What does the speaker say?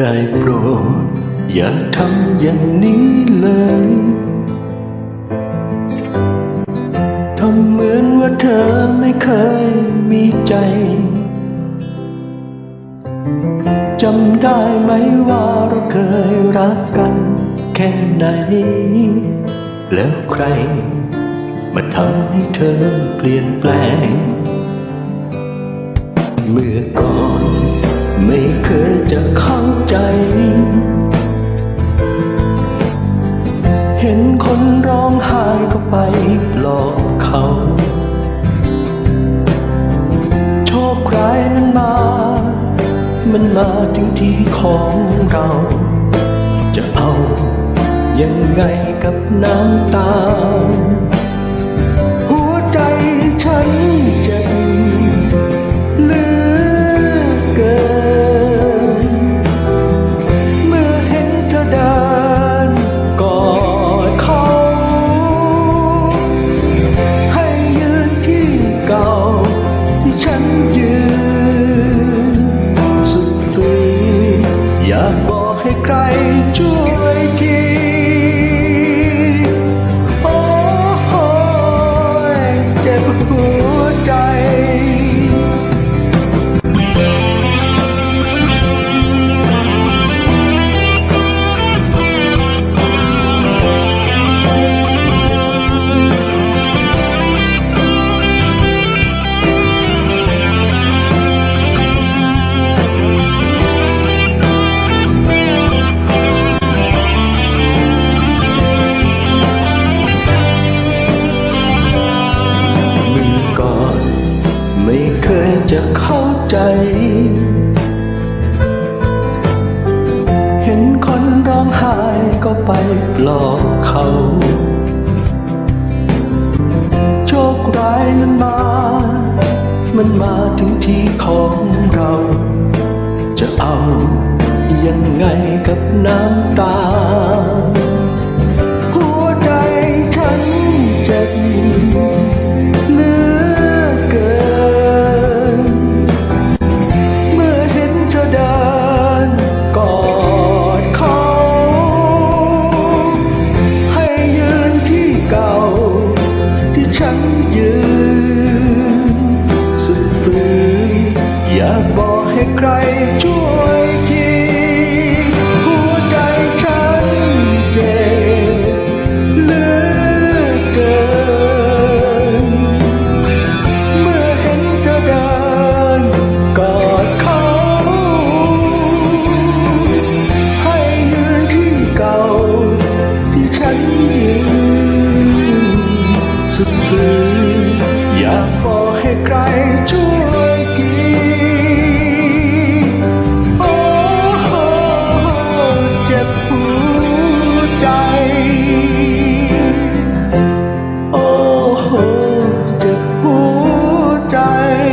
ได้โปรด อย่าทำอย่างนี้เลย ทำเหมือนว่าเธอไม่เคยมีใจ จำได้ไหมว่าเราเคยรักกันแค่ไหน แล้วใคร มาทำให้เธอเปลี่ยนแปลง เมื่อก่อน ไม่เคยจะเข้าใจ เห็นคนร้องไห้ก็ไปหลอกเขา โชคร้ายนั้นมา มันมาถึงที่ของเรา จะเอายังไงกับน้ำตา ให้ใคร ใจ เห็นคนร้องไห้ก็ไปปลอบเขา โชคร้ายนั้นมา มันมาถึงที่ของเรา จะเอายังไงกับน้ำตา อยากบอกให้ใครช่วยทีหัวใจฉันเจ็บเหลือเกิน เมื่อเห็นเธอเดินกอดเขา ให้ยืนที่เก่าที่ฉันยืนสุดซึ้อยากบอกให้ใครช่วย time.